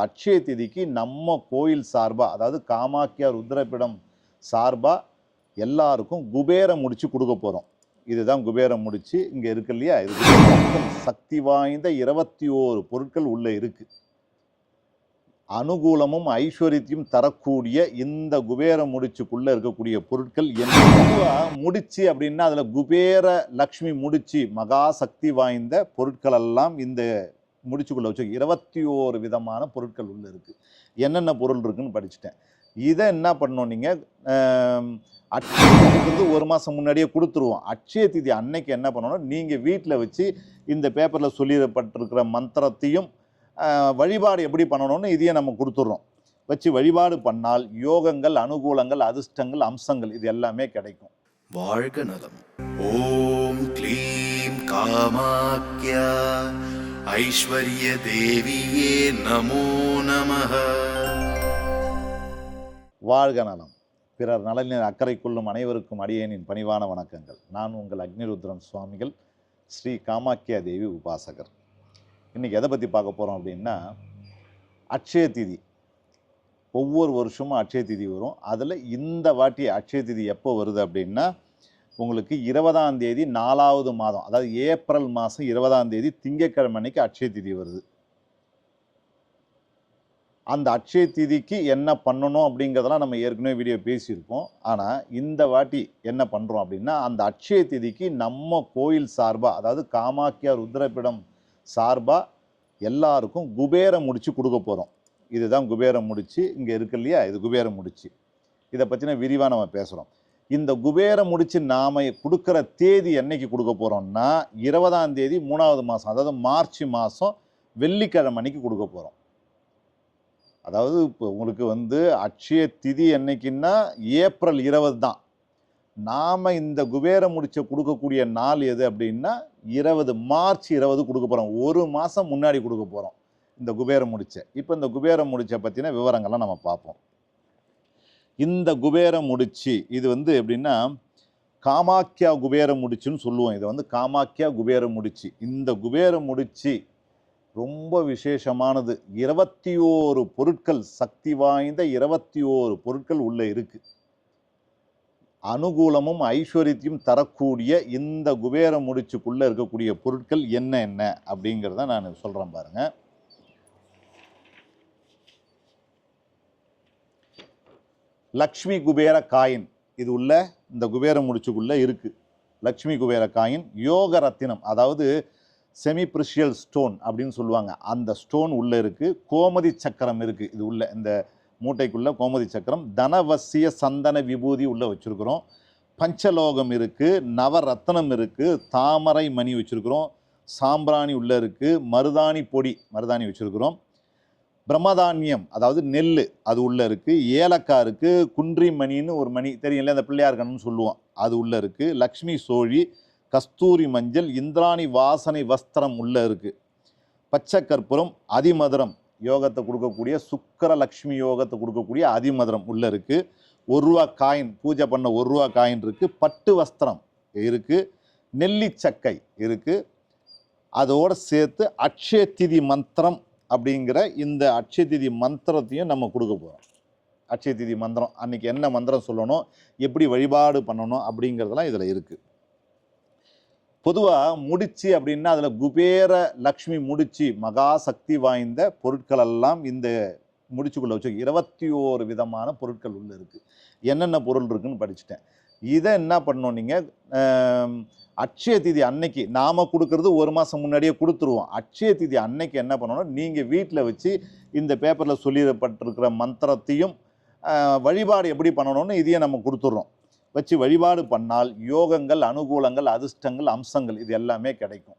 அட்சய திதிக்கு நம்ம கோயில் சார்பாக அதாவது காமாக்கியா ருத்ரபிடம் சார்பாக எல்லாருக்கும் குபேரம் முடிச்சு கொடுக்க போகிறோம் இதுதான் குபேரம் முடிச்சு இங்கே இருக்கு இல்லையா? இது சக்தி வாய்ந்த இருபத்தி ஓரு பொருட்கள் உள்ளே இருக்குது அனுகூலமும் ஐஸ்வர்யத்தையும் தரக்கூடிய இந்த குபேர முடிச்சுக்குள்ளே இருக்கக்கூடிய பொருட்கள் என்ன? முடிச்சு அப்படின்னா அதில் குபேர லக்ஷ்மி முடிச்சு மகா சக்தி வாய்ந்த பொருட்கள் எல்லாம் இந்த முடிச்சுக்குள்ள வச்சு இருபத்தி ஓரு விதமான பொருட்கள் உள்ள இருக்குது என்னென்ன பொருள் இருக்குதுன்னு படிச்சுட்டேன். இதை என்ன பண்ணோம் நீங்கள் ஆம், அட்சய ஒரு மாதம் முன்னாடியே கொடுத்துருவோம். அட்சய திதி அன்னைக்கு என்ன பண்ணணும்? நீங்கள் வீட்டில் வச்சு இந்த பேப்பரில் சொல்லிடப்பட்டிருக்கிற மந்திரத்தையும் வழிபாடு எப்படி பண்ணணும்னு இதையே நம்ம கொடுத்துட்றோம். வச்சு வழிபாடு பண்ணால் யோகங்கள் அனுகூலங்கள் அதிர்ஷ்டங்கள் அம்சங்கள் இது எல்லாமே கிடைக்கும். வாழ்க நலம். ஓம் க்ளீம் காமாக்கியா. ஐஸ்வர்ய தேவியே நமோ நமக வாழ்க நலம். பிறர் நலனில் அக்கறை கொள்ளும் அனைவருக்கும் அடியேனின் பணிவான வணக்கங்கள். நான் உங்கள் அக்னிருத்ரன் சுவாமிகள் ஸ்ரீ காமாக்கியா தேவி உபாசகர். இன்றைக்கி எதை பற்றி பார்க்க போகிறோம் அப்படின்னா அட்சய திதி. ஒவ்வொரு வருஷமும் அட்சய திதி வரும். அதில் இந்த வாட்டி அட்சய திதி எப்போ வருது அப்படின்னா உங்களுக்கு இருபதாம் தேதி நாலாவது மாதம் அதாவது ஏப்ரல் மாதம் இருபதாம் தேதி திங்கட்கிழமை அன்னைக்கு அட்சய திதி வருது. அந்த அட்சய திதிக்கு என்ன பண்ணணும் அப்படிங்கிறதெல்லாம் நம்ம ஏற்கனவே வீடியோ பேசியிருக்கோம் ஆனால் இந்த வாட்டி என்ன பண்ணுறோம் அப்படின்னா அந்த அட்சய திதிக்கு நம்ம கோயில் சார்பாக அதாவது காமாக்கியா ருத்ரபிடம் சார்பாக எல்லாருக்கும் குபேரம் முடித்து கொடுக்க போகிறோம் இதுதான் குபேரம் முடிச்சு இங்கே இருக்கு இல்லையா? இது குபேரம் முடிச்சு. இதை பற்றின விரிவாக நம்ம பேசுகிறோம் இந்த குபேரம் முடிச்சு நாம் கொடுக்குற தேதி என்னைக்கு கொடுக்க போகிறோம்னா இருபதாம் தேதி மூணாவது மாதம் அதாவது மார்ச் மாதம் வெள்ளிக்கிழமை அன்னைக்கு கொடுக்க போகிறோம் அதாவது இப்போ உங்களுக்கு வந்து அட்சய திதி என்னைக்குன்னா ஏப்ரல் இருபது தான். நாம் இந்த குபேர முடிச்ச கொடுக்கக்கூடிய நாள் எது அப்படின்னா இருபது மார்ச் இருபது கொடுக்க போகிறோம் ஒரு மாதம் முன்னாடி கொடுக்க போகிறோம் இந்த குபேர முடித்த இப்போ இந்த குபேர முடித்த பற்றின விவரங்கள்லாம் நம்ம பார்ப்போம். இந்த குபேர முடிச்சு இது வந்து எப்படின்னா காமாக்கியா குபேர முடிச்சுன்னு சொல்லுவோம். இதை வந்து காமாக்கியா குபேர முடிச்சு. இந்த குபேர முடிச்சு ரொம்ப விசேஷமானது. இருபத்தி ஓரு பொருட்கள் சக்தி வாய்ந்த இருபத்தி ஓரு பொருட்கள் உள்ளே இருக்குது அனுகூலமும் ஐஸ்வர்யத்தையும் தரக்கூடிய இந்த குபேர முடிச்சுக்குள்ளே இருக்கக்கூடிய பொருட்கள் என்ன என்ன அப்படிங்கிறத நான் சொல்கிறேன் பாருங்கள் லக்ஷ்மி குபேர காயின் இது உள்ள இந்த குபேர முடிச்சுக்குள்ளே இருக்குது லக்ஷ்மி குபேர காயின் யோக ரத்தினம் அதாவது செமிப்ரிஷியல் ஸ்டோன் அப்படின்னு சொல்லுவாங்க. அந்த ஸ்டோன் உள்ளே இருக்குது கோமதி சக்கரம் இருக்குது இது உள்ள இந்த மூட்டைக்குள்ளே கோமதி சக்கரம். தனவசிய சந்தன விபூதி உள்ளே வச்சுருக்குறோம். பஞ்சலோகம் இருக்குது நவரத்னம் இருக்குது தாமரை மணி வச்சுருக்குறோம். சாம்பிராணி உள்ளே இருக்குது மருதாணி பொடி மருதாணி வச்சுருக்குறோம். பிரம்மதானியம் அதாவது நெல் அது உள்ளே இருக்குது ஏலக்காய் இருக்குது குன்றி மணின்னு ஒரு மணி தெரியல அந்த பிள்ளையார் கண்ணுன்னு சொல்லுவோம். அது உள்ளே இருக்குது லக்ஷ்மி சோழி கஸ்தூரி மஞ்சள் இந்திராணி வாசனை வஸ்திரம் உள்ளே இருக்குது பச்சை கற்பூரம் அதிமதுரம் யோகத்தை கொடுக்கக்கூடிய சுக்கர லக்ஷ்மி யோகத்தை கொடுக்கக்கூடிய அதிமதுரம் உள்ளே இருக்குது ஒரு ரூபா காயின் பூஜை பண்ண ஒரு ரூபா காயின் இருக்குது பட்டு வஸ்திரம் இருக்குது நெல்லிச்சக்கை இருக்குது அதோடு சேர்த்து அக்ஷய திதி மந்திரம் அப்படிங்கிற இந்த அக்ஷய திதி மந்திரத்தையும் நம்ம கொடுக்க போகிறோம் அக்ஷய திதி மந்திரம் அன்னைக்கு என்ன மந்திரம் சொல்லணும் எப்படி வழிபாடு பண்ணணும் அப்படிங்கிறதெல்லாம் இதில் இருக்குது பொதுவாக முடிச்சு அப்படின்னா அதில் குபேர லக்ஷ்மி முடிச்சு மகா சக்தி வாய்ந்த பொருட்கள் எல்லாம் இந்த முடிச்சுக்குள்ள வச்சு இருபத்தி ஓரு விதமான பொருட்கள் உள்ள இருக்கு. என்னென்ன பொருள் இருக்குன்னு படிச்சுட்டேன். இதை என்ன பண்ணோம் நீங்கள் அட்சய திதி அன்னைக்கு நாம் கொடுக்கறது ஒரு மாதம் முன்னாடியே கொடுத்துருவோம். அட்சய திதி அன்னைக்கு என்ன பண்ணணும்? நீங்கள் வீட்டில் வச்சு இந்த பேப்பரில் சொல்லிடப்பட்டிருக்கிற மந்திரத்தையும் வழிபாடு எப்படி பண்ணணும்னு இதையே நம்ம கொடுத்துட்றோம். வச்சு வழிபாடு பண்ணால் யோகங்கள் அனுகூலங்கள் அதிர்ஷ்டங்கள் அம்சங்கள் இது எல்லாமே கிடைக்கும்.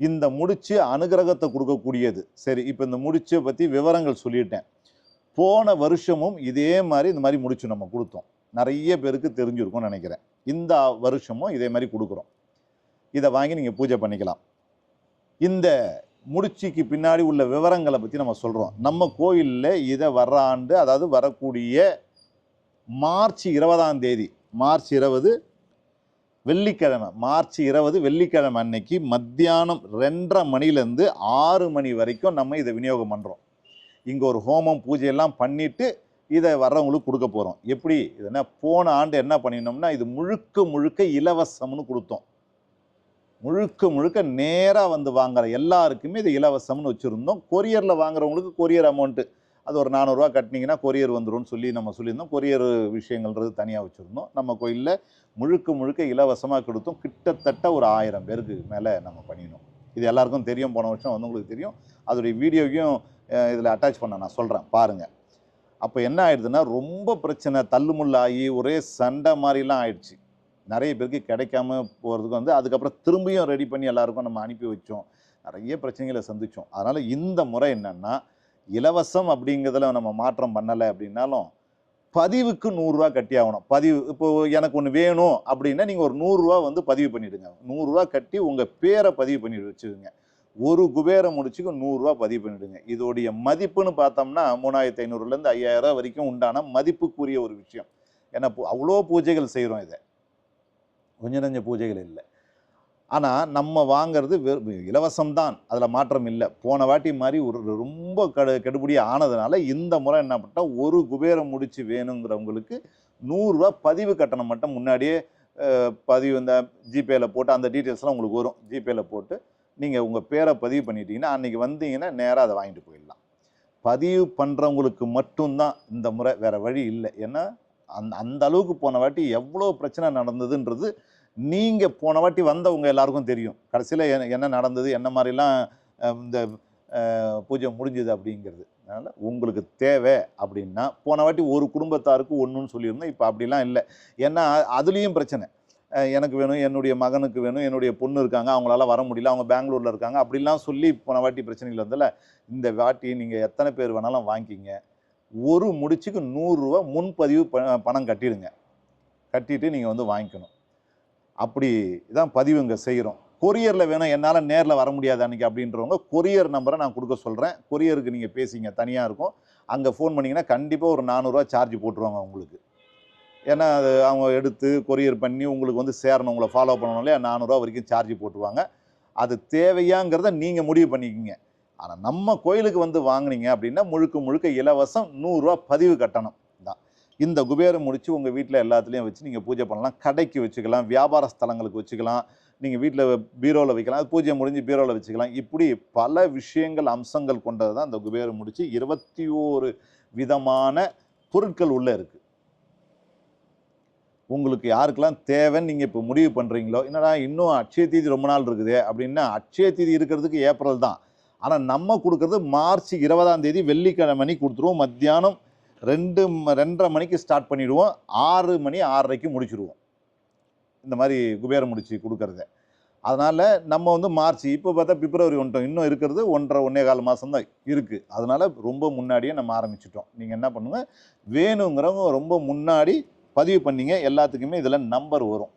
இந்த முடிச்சு அனுகிரகத்தை கொடுக்கக்கூடியது. சரி இப்போ இந்த முடிச்சை பற்றி விவரங்கள் சொல்லிட்டேன். போன வருஷமும் இதே மாதிரி இந்த மாதிரி முடிச்சு நம்ம கொடுத்தோம். நிறைய பேருக்கு தெரிஞ்சிருக்கும்னு நினைக்கிறேன். இந்த வருஷமும் இதே மாதிரி கொடுக்குறோம். இதை வாங்கி நீங்கள் பூஜை பண்ணிக்கலாம். இந்த முடிச்சிக்கு பின்னாடி உள்ள விவரங்களை பற்றி நம்ம சொல்கிறோம் நம்ம கோயிலில் இதை வர்ற ஆண்டு அதாவது வரக்கூடிய மார்ச் இருபதாம் தேதி மார்ச் இருபது வெள்ளிக்கிழமை மார்ச் இருபது வெள்ளிக்கிழமை அன்னைக்கு மத்தியானம் ரெண்டரை மணிலேருந்து ஆறு மணி வரைக்கும் நம்ம இதை விநியோகம் பண்ணுறோம் இங்கே ஒரு ஹோமம் பூஜை எல்லாம் இதை வர்றவங்களுக்கு கொடுக்க போகிறோம் எப்படி? இதுனா போன ஆண்டு என்ன பண்ணினோம்னா இது முழுக்க முழுக்க இலவசம்னு கொடுத்தோம். முழுக்க முழுக்க நேராக வந்து வாங்குற எல்லாருக்குமே இது இலவசம்னு வச்சுருந்தோம். கொரியரில் வாங்குறவங்களுக்கு கொரியர் அமௌண்ட்டு அது ஒரு நானூறுரூவா கட்டினீங்கன்னா கொரியர் வந்துரும்னு சொல்லி நம்ம சொல்லியிருந்தோம். கொரியர் விஷயங்கள்ன்றது தனியாக வச்சுருந்தோம். நம்ம கோயிலில் முழுக்க முழுக்க இலவசமாக கொடுத்தோம். கிட்டத்தட்ட ஒரு ஆயிரம் பேருக்கு மேலே நம்ம பண்ணினோம். இது எல்லாருக்கும் தெரியும். போன வருஷம் வந்து உங்களுக்கு தெரியும். அதோடைய வீடியோவையும் இதில் அட்டாச் பண்ண நான் சொல்கிறேன் பாருங்கள் அப்போ என்ன ஆயிடுதுன்னா ரொம்ப பிரச்சனை தள்ளுமுள்ளாகி ஒரே சண்டை மாதிரிலாம் ஆயிடுச்சு. நிறைய பேருக்கு கிடைக்காம போகிறதுக்கு வந்து அதுக்கப்புறம் திரும்பியும் ரெடி பண்ணி எல்லாருக்கும் நம்ம அனுப்பி வச்சோம். நிறைய பிரச்சனைகளை சந்தித்தோம் அதனால் இந்த முறை என்னென்னா இலவசம் அப்படிங்கிறதுல நம்ம மாற்றம் பண்ணலை அப்படின்னாலும் பதிவுக்கு நூறுரூவா கட்டி ஆகணும். பதிவு இப்போ எனக்கு ஒன்று வேணும் அப்படின்னா நீங்கள் ஒரு நூறுரூவா வந்து பதிவு பண்ணிவிடுங்க நூறுரூவா கட்டி உங்கள் பேரை பதிவு பண்ணி வச்சுக்கோங்க. ஒரு குபேர முடிச்சுக்கு நூறுரூவா பதிவு பண்ணிவிடுங்க இதோடைய மதிப்புன்னு பார்த்தோம்னா மூணாயிரத்தி ஐநூறுலேருந்து ஐயாயிரம் வரைக்கும் உண்டான மதிப்புக்குரிய ஒரு விஷயம். ஏன்னா பூ- அவ்வளோ பூஜைகள் செய்கிறோம் இதை. கொஞ்சம் நஞ்ச பூஜைகள் இல்லை. ஆனால் நம்ம வாங்கிறது இலவசம்தான். அதில் மாற்றம் இல்லை. போன வாட்டி மாதிரி ஒரு ரொம்ப கடு கெடுபடி ஆனதுனால இந்த முறை என்ன பண்ணிட்டா ஒரு குபேரம் முடிச்சு வேணுங்கிறவங்களுக்கு நூறுரூவா பதிவு கட்டணம் மட்டும் முன்னாடியே பதிவு இந்த ஜிபேயில் போட்டு அந்த டீட்டெயில்ஸ்லாம் உங்களுக்கு வரும். ஜிபேயில் போட்டு நீங்கள் உங்கள் பேரை பதிவு பண்ணிட்டீங்கன்னா அன்றைக்கி வந்தீங்கன்னா நேராக அதை வாங்கிட்டு போயிடலாம். பதிவு பண்ணுறவங்களுக்கு மட்டும்தான் இந்த முறை வேறு வழி இல்லை. ஏன்னா அந் அந்த அளவுக்கு போன வாட்டி எவ்வளோ பிரச்சனை நடந்ததுன்றது நீங்கள் போன வாட்டி வந்தவங்க எல்லாருக்கும் தெரியும். கடைசியில் என்ன நடந்தது என்ன மாதிரிலாம் இந்த பூஜை முடிஞ்சுது அப்படிங்கிறது. அதனால் உங்களுக்கு தேவை அப்படின்னா போன வாட்டி ஒரு குடும்பத்தாருக்கு ஒன்றுன்னு சொல்லியிருந்தோம் இப்போ அப்படிலாம் இல்லை. ஏன்னா அதுலேயும் பிரச்சனை. எனக்கு வேணும் என்னுடைய மகனுக்கு வேணும் என்னுடைய பொண்ணு இருக்காங்க அவங்களால வர முடியல அவங்க பெங்களூரில் இருக்காங்க அப்படிலாம் சொல்லி போன வாட்டி பிரச்சனைகள் வந்தல இந்த வாட்டி நீங்கள் எத்தனை பேர் வேணாலும் வாங்கிக்கிங்க. ஒரு முடிச்சுக்கு நூறுரூவா முன்பதிவு ப- பணம் கட்டிடுங்க. கட்டிட்டு நீங்கள் வந்து வாங்கிக்கணும். அப்படி தான் பதிவு இங்கே செய்கிறோம் கொரியரில் வேணும் என்னால் நேரில் வர முடியாது அன்றைக்கி அப்படின்றவங்க கொரியர் நம்பரை நான் கொடுக்க சொல்கிறேன் கொரியருக்கு நீங்கள் பேசிங்க தனியாக இருக்கும். அங்கே ஃபோன் பண்ணிங்கன்னா கண்டிப்பாக ஒரு நானூறுரூவா சார்ஜ் போட்டுருவாங்க உங்களுக்கு ஏன்னா அது அவங்க எடுத்து கொரியர் பண்ணி உங்களுக்கு வந்து சேரணும் உங்களை ஃபாலோ பண்ணணும் இல்லையா? நானூறுரூவா வரைக்கும் சார்ஜ் போட்டுருவாங்க. அது தேவையாங்கிறத நீங்கள் முடிவு பண்ணிக்கிங்க. ஆனால் நம்ம கோயிலுக்கு வந்து வாங்குனீங்க அப்படின்னா முழுக்க முழுக்க இலவசம் நூறுரூவா பதிவு கட்டணம். தான் இந்த குபேரம் முடித்து உங்கள் வீட்டில் எல்லாத்துலேயும் வச்சு நீங்கள் பூஜை பண்ணலாம். கடைக்கு வச்சுக்கலாம் வியாபார ஸ்தலங்களுக்கு வச்சுக்கலாம். நீங்கள் வீட்டில் பீரோவில் வைக்கலாம். அது பூஜை முடிஞ்சு பீரோவில் வச்சுக்கலாம். இப்படி பல விஷயங்கள் அம்சங்கள் கொண்டது தான் இந்த குபேரம் முடித்து இருபத்தி ஓரு விதமான பொருட்கள் உள்ளே இருக்குது உங்களுக்கு யாருக்கெல்லாம் தேவைன்னு நீங்கள் இப்போ முடிவு பண்ணுறீங்களோ என்னடா இன்னும் அட்சய தீதி ரொம்ப நாள் இருக்குது அப்படின்னா அட்சய தீதி இருக்கிறதுக்கு ஏப்ரல் தான். ஆனால் நம்ம கொடுக்கறது மார்ச் இருபதாம் தேதி வெள்ளிக்கிழமை மணி கொடுத்துருவோம். மத்தியானம் ரெண்டு ம- ரெண்டரை மணிக்கு ஸ்டார்ட் பண்ணிவிடுவோம் ஆறு மணி ஆறரைக்கு முடிச்சிடுவோம் இந்த மாதிரி குபேரம் முடிச்சு கொடுக்கறத. அதனால் நம்ம வந்து மார்ச் இப்போ பார்த்தா பிப்ரவரி ஒன்றும் இன்னும் இருக்கிறது. ஒன்றரை ஒன்றே கால் மாதம் தான் இருக்குது அதனால் ரொம்ப முன்னாடியே நம்ம ஆரம்பிச்சிட்டோம். நீங்கள் என்ன பண்ணுங்கள் வேணுங்கிறவங்க ரொம்ப முன்னாடி பதிவு பண்ணீங்க எல்லாத்துக்குமே இதில் நம்பர் வரும்.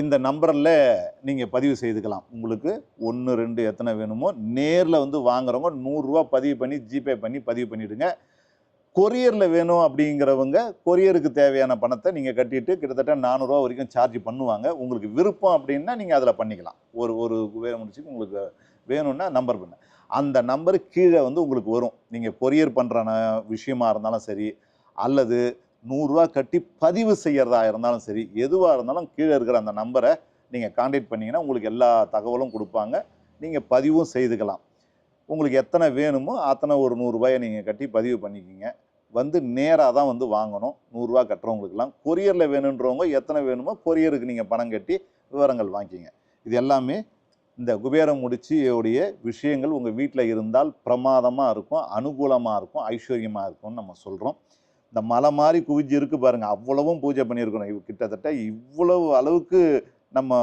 இந்த நம்பரில் நீங்கள் பதிவு செய்துக்கலாம். உங்களுக்கு ஒன்று ரெண்டு எத்தனை வேணுமோ நேரில் வந்து வாங்குறவங்க நூறுரூவா பதிவு பண்ணி ஜிபே பண்ணி பதிவு பண்ணிவிடுங்க கொரியரில் வேணும் அப்படிங்கிறவங்க கொரியருக்கு தேவையான பணத்தை நீங்கள் கட்டிட்டு கிட்டத்தட்ட நானூறுரூவா வரைக்கும் சார்ஜ் பண்ணுவாங்க. உங்களுக்கு விருப்பம் அப்படின்னா நீங்கள் அதில் பண்ணிக்கலாம். ஒரு ஒரு குபேரம் முடிச்சுக்கு உங்களுக்கு வேணும்னா நம்பர் பண்ண. அந்த நம்பர் கீழே வந்து உங்களுக்கு வரும். நீங்கள் கொரியர் பண்ணுற விஷயமா இருந்தாலும் சரி அல்லது நூறுரூவா கட்டி பதிவு செய்கிறதா இருந்தாலும் சரி எதுவாக இருந்தாலும் கீழே இருக்கிற அந்த நம்பரை நீங்கள் காண்டாக்ட் பண்ணிங்கன்னா உங்களுக்கு எல்லா தகவலும் கொடுப்பாங்க. நீங்கள் பதிவும் செய்துக்கலாம். உங்களுக்கு எத்தனை வேணுமோ அத்தனை ஒரு நூறுரூபாயை நீங்கள் கட்டி பதிவு பண்ணிக்கிங்க. வந்து நேராக தான் வந்து வாங்கணும். நூறுரூவா கட்டுறவங்களுக்குலாம் கொரியரில் வேணுன்றவங்க எத்தனை வேணுமோ கொரியருக்கு நீங்கள் பணம் கட்டி விவரங்கள் வாங்கிக்கிங்க. இது எல்லாமே இந்த குபேரம் முடிச்சியோடைய விஷயங்கள் உங்கள் வீட்டில் இருந்தால் பிரமாதமாக இருக்கும் அனுகூலமாக இருக்கும் ஐஸ்வர்யமாக இருக்கும்னு நம்ம சொல்கிறோம் இந்த மலை மாதிரி குவிஞ்சு இருக்கு பாருங்க. அவ்வளவும் பூஜை பண்ணியிருக்கிறோம். இவ் கிட்டத்தட்ட இவ்வளவு அளவுக்கு நம்ம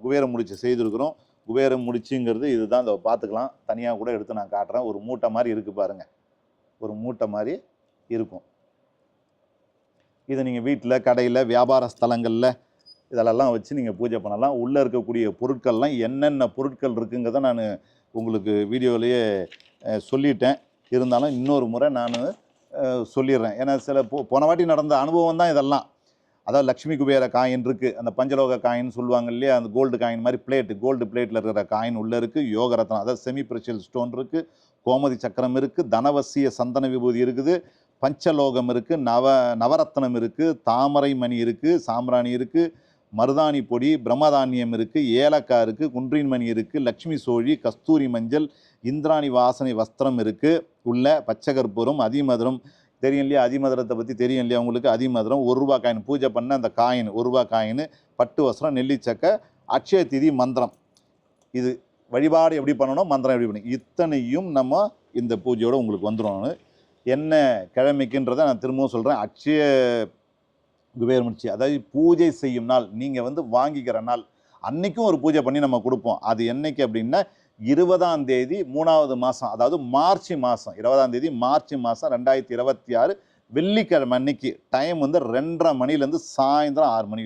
குபேரம் முடிச்சு செய்திருக்கிறோம். குபேரம் முடிச்சுங்கிறது இதுதான். இந்த பார்த்துக்கலாம். தனியாக கூட எடுத்து நான் காட்டுறேன். ஒரு மூட்டை மாதிரி இருக்குது பாருங்க. ஒரு மூட்டை மாதிரி இருக்கும். இதை நீங்கள் வீட்டில் கடையில் வியாபார ஸ்தலங்களில் இதெல்லாம் வச்சு நீங்கள் பூஜை பண்ணலாம். உள்ளே இருக்கக்கூடிய பொருட்கள்லாம் என்னென்ன பொருட்கள் இருக்குங்கிறத நான் உங்களுக்கு வீடியோவிலேயே சொல்லிட்டேன். இருந்தாலும் இன்னொரு முறை நான் சொல்லிடுறேன். ஏன்னா சில போ போன வாட்டி நடந்த அனுபவம் தான் இதெல்லாம். அதாவது லக்ஷ்மி குபேர காயின் இருக்குது அந்த பஞ்சலோக காயின் சொல்லுவாங்க இல்லையா அந்த கோல்டு காயின் மாதிரி பிளேட்டு கோல்டு பிளேட்டில் இருக்கிற காயின் உள்ளே இருக்குது யோகரத்னம் அதாவது செமி பிரஷியல் ஸ்டோன் இருக்குது கோமதி சக்கரம் இருக்குது தனவசிய சந்தன விபூதி இருக்குது பஞ்சலோகம் இருக்குது நவ நவரத்னம் இருக்குது தாமரை மணி இருக்குது சாம்ராணி இருக்குது மருதாணி பொடி பிரம்மதானியம் இருக்குது ஏலக்காய் இருக்குது குன்றின்மணி இருக்குது லக்ஷ்மி சோழி கஸ்தூரி மஞ்சள் இந்திராணி வாசனை வஸ்திரம் இருக்குது உள்ள பச்சை கற்பூரம் அதிமதுரம். தெரியும் இல்லையா? அதிமதுரத்தை பற்றி தெரியும் இல்லையா உங்களுக்கு? அதிமதுரம் ஒரு ரூபா காயின். பூஜை பண்ண அந்த காயின் ஒரு ரூபா காயின் பட்டு வஸ்திரம் நெல்லிச்சக்கை அக்ஷய திதி மந்திரம். இது வழிபாடு எப்படி பண்ணணும்? மந்திரம் எப்படி பண்ணணும்? இத்தனையும் நம்ம இந்த பூஜையோட உங்களுக்கு வந்துடும் என்ன கிழமைக்குன்றதை நான் திரும்பவும் சொல்கிறேன் அக்ஷய குபேரமுச்சி அதாவது பூஜை செய்யும் நாள் நீங்கள் வந்து வாங்கிக்கிற நாள் அன்றைக்கும் ஒரு பூஜை பண்ணி நம்ம கொடுப்போம். அது என்னைக்கு அப்படின்னா இருபதாம் தேதி மூணாவது மாதம் அதாவது மார்ச் மாதம் இருபதாம் தேதி மார்ச் மாதம் ரெண்டாயிரத்தி இருபத்தி ஆறு வெள்ளிக்கிழமை அன்னைக்கு. டைம் வந்து ரெண்டரை மணிலேருந்து சாயந்தரம் ஆறு மணி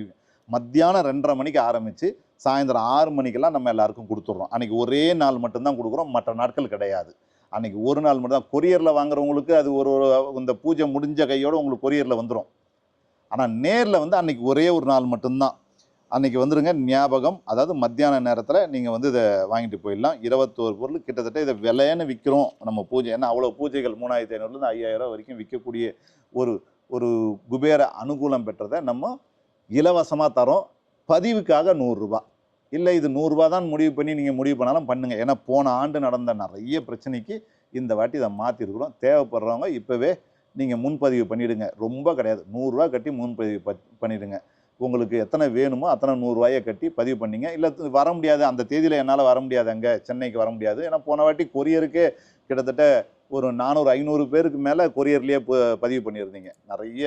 மத்தியானம் ரெண்டரை மணிக்கு ஆரம்பித்து சாயந்தரம் ஆறு மணிக்கெல்லாம் நம்ம எல்லாருக்கும் கொடுத்துட்றோம். அன்றைக்கி ஒரே நாள் மட்டும்தான் கொடுக்குறோம் மற்ற நாட்கள் கிடையாது. அன்றைக்கி ஒரு நாள் மட்டும்தான். கொரியரில் வாங்குறவங்களுக்கு அது ஒரு ஒரு இந்த பூஜை முடிஞ்ச கையோடு உங்களுக்கு கொரியரில் வந்துடும் ஆனால் நேரில் வந்து அன்றைக்கி ஒரே ஒரு நாள் மட்டும்தான். அன்றைக்கி வந்துருங்க ஞாபகம். அதாவது மத்தியான நேரத்தில் நீங்கள் வந்து இதை வாங்கிட்டு போயிடலாம். இருபத்தோரு பொருள் கிட்டத்தட்ட இதை விலைன்னு விற்கிறோம் நம்ம பூஜை. ஏன்னா அவ்வளோ பூஜைகள் மூணாயிரத்தி ஐநூறுலேருந்து ஐயாயிரம் வரைக்கும் விற்கக்கூடிய ஒரு ஒரு குபேர அனுகூலம் பெற்றதை நம்ம இலவசமாக தரோம். பதிவுக்காக நூறுரூபா இல்லை இது நூறுரூவா தான் முடிவு பண்ணி நீங்கள் முடிவு பண்ணாலும் பண்ணுங்கள் ஏன்னா போன ஆண்டு நடந்த நிறைய பிரச்சனைக்கு இந்த வாட்டி இதை மாற்றிருக்கிறோம் தேவைப்படுறவங்க இப்போவே நீங்கள் முன்பதிவு பண்ணிவிடுங்க ரொம்ப கிடையாது. நூறுரூவா கட்டி முன்பதிவு ப பண்ணிவிடுங்க உங்களுக்கு எத்தனை வேணுமோ அத்தனை நூறுரூவாயை கட்டி பதிவு பண்ணீங்க. இல்லை வர முடியாது. அந்த தேதியில் என்னால் வர முடியாது அங்கே. சென்னைக்கு வர முடியாது. ஏன்னா போன வாட்டி கொரியருக்கே கிட்டத்தட்ட ஒரு நானூறு ஐநூறு பேருக்கு மேலே கொரியர்லேயே பதிவு பண்ணியிருந்தீங்க. நிறைய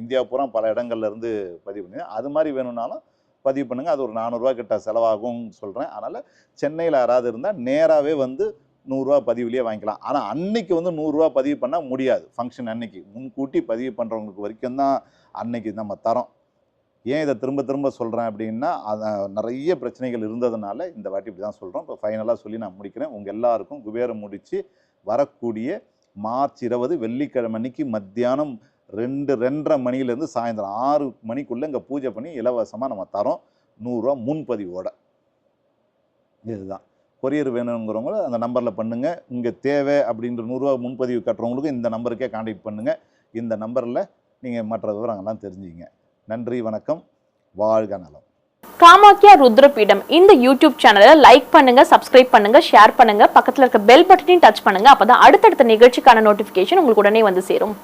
இந்தியா பூரா பல இடங்கள்லேருந்து பதிவு பண்ணி அது மாதிரி வேணும்னாலும் பதிவு பண்ணுங்கள் அது ஒரு நானூறுரூவா கிட்ட செலவாகும் சொல்கிறேன் அதனால் சென்னையில் யாராவது இருந்தால் நேராகவே வந்து நூறுரூவா பதிவுலேயே வாங்கிக்கலாம். ஆனால் அன்னைக்கு வந்து நூறுரூவா பதிவு பண்ண முடியாது. ஃபங்க்ஷன் அன்னைக்கு. முன்கூட்டி பதிவு பண்ணுறவங்களுக்கு வரைக்கும் தான் அன்னைக்கு நம்ம தரோம். ஏன் இதை திரும்ப திரும்ப சொல்கிறேன் அப்படின்னா அதை நிறைய பிரச்சனைகள் இருந்ததுனால இந்த வாட்டி இப்படி தான் சொல்கிறோம் இப்போ ஃபைனலாக சொல்லி நான் முடிக்கிறேன். உங்கள் எல்லாருக்கும் குபேரம் முடித்து வரக்கூடிய மார்ச் இருபது வெள்ளிக்கிழமை அன்னைக்கு மத்தியானம் ரெண்டு ரெண்டரை மணிலேருந்து சாயந்தரம் ஆறு மணிக்குள்ளே இங்கே பூஜை பண்ணி இலவசமாக நம்ம தரோம். நூறுரூவா முன்பதிவோட. இதுதான். கொரியர் வேணுங்கிறவங்க அந்த நம்பரில் பண்ணுங்கள் இங்கே தேவை அப்படின்ற நூறுரூவா முன்பதிவு கட்டுறவங்களுக்கு இந்த நம்பருக்கே காண்டாக்ட் பண்ணுங்கள் இந்த நம்பரில் நீங்கள் மற்ற விவரங்கள்லாம் தெரிஞ்சுங்க நன்றி வணக்கம். வாழ்க நலம். காமாக்கியா ருத்ரபீடம். இந்த யூடியூப் சேனலை லைக் பண்ணுங்க சப்ஸ்கிரைப் பண்ணுங்க ஷேர் பண்ணுங்க. பக்கத்தில் இருக்க பெல் பட்டனையும் டச் பண்ணுங்க. அப்பதான் அடுத்தடுத்த நிகழ்ச்சிக்கான நோட்டிபிகேஷன் உங்களுக்கு உடனே வந்து சேரும்.